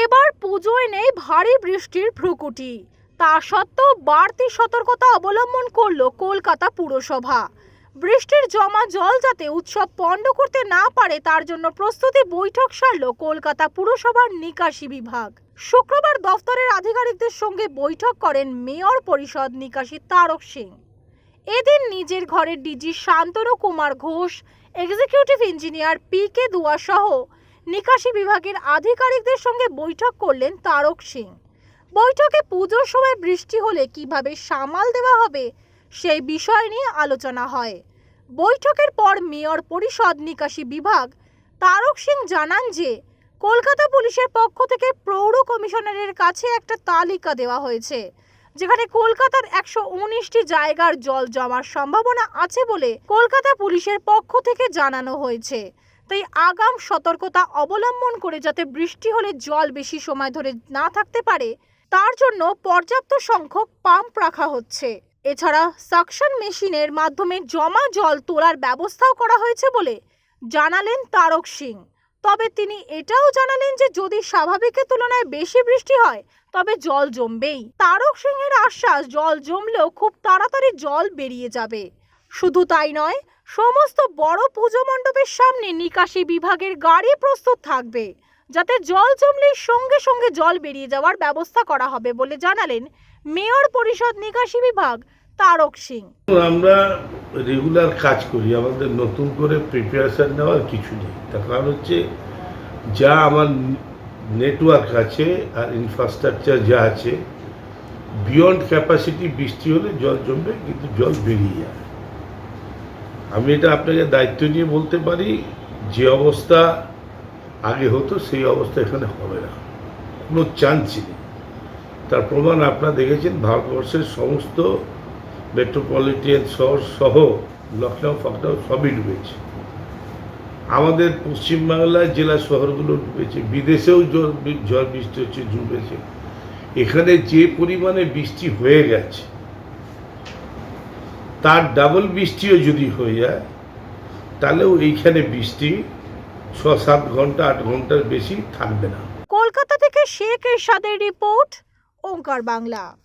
এবার পুজোয় নেই ভারী বৃষ্টির ভ্রুকুটি। তা সত্ত্বেও বাড়তি সতর্কতা অবলম্বন করল কলকাতা পুরসভা। বৃষ্টির জমা জল যাতে উৎসব পণ্ড করতে না পারে, তার জন্য প্রস্তুতি বৈঠক সারল কলকাতা পুরসভার নিকাশি বিভাগ। শুক্রবার দফতরের আধিকারিকদের সঙ্গে বৈঠক করেন মেয়র পরিষদ নিকাশি তারক সিং। এদিন নিজের ঘরের DG Shantanu Kumar Ghosh, executive engineer P K Dua সহ নিকাশি বিভাগের আধিকারিকদের সঙ্গে বৈঠক করলেন তারক সিং। বৈঠকে পুজোর সময় বৃষ্টি হলে কীভাবে সামাল দেওয়া হবে, সেই বিষয় নিয়ে আলোচনা হয়। বৈঠকের পর মেয়র পরিষদ নিকাশি বিভাগ তারক সিং জানান যে, কলকাতা পুলিশের পক্ষ থেকে পৌর কমিশনারের কাছে একটা তালিকা দেওয়া হয়েছে, যেখানে কলকাতার একশো উনিশটি জায়গার জল জমার সম্ভাবনা আছে বলে কলকাতা পুলিশের পক্ষ থেকে জানানো হয়েছে। তাই আগাম সতর্কতা অবলম্বন করে যাতে বৃষ্টি হলে জল বেশি সময় ধরে না থাকতে পারে, তার জন্য পর্যাপ্ত সংখ্যক পাম্প রাখা হচ্ছে। এছাড়া সাকশন মেশিনের মাধ্যমে জমা জল তোলার ব্যবস্থাও করা হয়েছে বলে জানালেন তারক সিং। তবে তিনি এটাও জানালেন যে, যদি স্বাভাবিকের তুলনায় বেশি বৃষ্টি হয়, তবে জল জমবেই। তারক সিংহের আশ্বাস, জল জমলেও খুব তাড়াতাড়ি জল বেরিয়ে যাবে। শুধু তাই নয়, সমস্ত বড় পুজো মণ্ডপের সামনে নিকাশি বিভাগের গাড়ি প্রস্তুত থাকবে, যাতে জল জমলে সঙ্গে সঙ্গে জল বেরিয়ে যাওয়ার ব্যবস্থা করা হবে বলে জানালেন মেয়র পরিষদ নিকাশি বিভাগ তারক সিং। আমরা রেগুলার কাজ করি, আমাদের নতুন করে প্রিপারেশন নেওয়ার কিছু নেই। তার কারণ হচ্ছে যা আমার নেটওয়ার্ক আছে আর ইনফ্রাস্ট্রাকচার যা আছে বিয়ন্ড ক্যাপাসিটি বৃষ্টি হলে জল জমবে, কিন্তু জল বেরিয়ে যায় আমি এটা আপনাকে দায়িত্ব নিয়ে বলতে পারি, যে অবস্থা আগে হতো, সেই অবস্থা এখানে হবে না। কোনো চান্সই নেই। তার প্রমাণ আপনারা দেখেছেন, ভারতবর্ষের সমস্ত মেট্রোপলিটিয়ান শহর সহ লখনৌ ফখনৌ সবই ডুবেছে। আমাদের পশ্চিমবাংলার জেলা শহরগুলো ডুবেছে, বিদেশেও ঝড় বৃষ্টি হচ্ছে, ডুবেছে। এখানে যে পরিমাণে বৃষ্টি হয়ে গেছে তার ডাবল বৃষ্টিও যদি হয়ে যায়, তাহলেও এইখানে বৃষ্টি ছ সাত ঘণ্টা, আট ঘণ্টার বেশি থাকবে না। কলকাতা থেকে শেখ এরশাদের রিপোর্ট, ওঙ্কার বাংলা।